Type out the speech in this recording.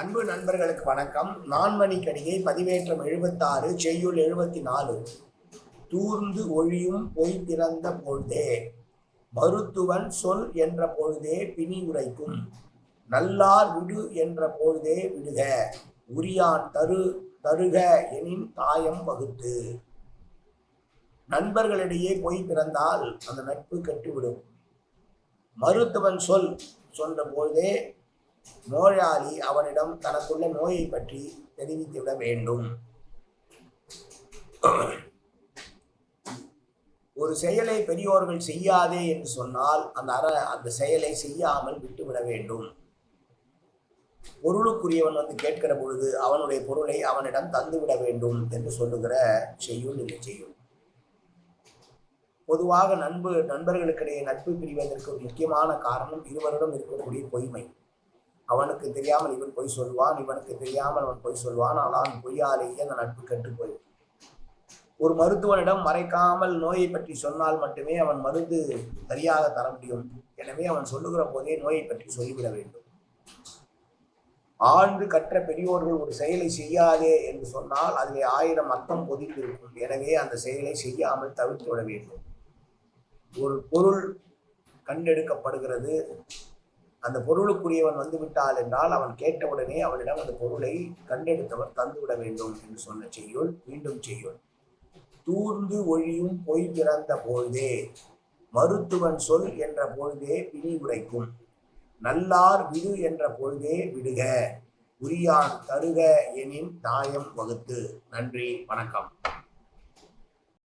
அன்பு நண்பர்களுக்கு வணக்கம். நான்மணி கடிகை பதிவேற்றம் எழுபத்தாறு செய்யுள் எழுபத்தி நாலு தூர்ந்து ஒழியும் பொய் பிறந்த பொழுதே. மருத்துவன் சொல் என்ற பொழுதே பிணி உரைக்கும். நல்லார் விடு என்ற பொழுதே விடுக. உரியான் தரு தருக எனின் தாயம் வகுத்து. நண்பர்களிடையே பொய் பிறந்தால் அந்த நட்பு கெட்டுவிடும். மருத்துவன் சொல் சொன்ன பொழுதே நோயாளி அவனிடம் தனக்குள்ள நோயை பற்றி தெரிவித்துவிட வேண்டும். ஒரு செயலை பெரியோர்கள் செய்யாதே என்று சொன்னால் அந்த அற அந்த செயலை செய்யாமல் விட்டுவிட வேண்டும். பொருளுக்குரியவன் வந்து கேட்கிற பொழுது அவனுடைய பொருளை அவனிடம் தந்துவிட வேண்டும் என்று சொல்லுகிற செய்யுள் இந்த செய்யும் பொதுவாக நண்பு நண்பர்களுக்கிடையே நட்பு பிரிவதற்கு ஒரு முக்கியமான காரணம் இருவரிடம் இருக்கக்கூடிய பொய்மை. அவனுக்கு தெரியாமல் இவன் பொய் சொல்வான் இவனுக்கு தெரியாமல் அவன் பொய் சொல்வான். ஆனால் பொய்யாலேயே அந்த நட்பு கெட்டு போயிடும். ஒரு மருத்துவனிடம் மறைக்காமல் நோயை பற்றி சொன்னால் மட்டுமே அவன் மருந்து சரியாக தர முடியும். எனவே அவன் சொல்லுகிற போதே நோயை பற்றி சொல்லிவிட வேண்டும். ஆழ்ந்து கற்ற பெரியோர்கள் ஒரு செயலை செய்யாதே என்று சொன்னால் அதிலே ஆயிரம் அர்த்தம் பொதிந்திருக்கும். எனவே அந்த செயலை செய்யாமல் தவிர்த்து விட வேண்டும். ஒரு பொருள் கண்டெடுக்கப்படுகிறது. அந்த பொருளுக்குரியவன் வந்து விட்டால் என்றால் அவன் கேட்டவுடனே அவனிடம் அந்த பொருளை கண்டெடுத்தவர் தந்துவிட வேண்டும் என்று சொன்ன செய்யுள் மீண்டும் செய்யுள். தூர்ந்து ஒழியும் பொய் பிறந்த பொழுதே மருத்துவன் சொல் என்ற பொழுதே பிணி உரைக்கும். நல்லார் விடு என்ற பொழுதே விடுக உரியான் தருக எனின் தாயம் வகுத்து. நன்றி வணக்கம்.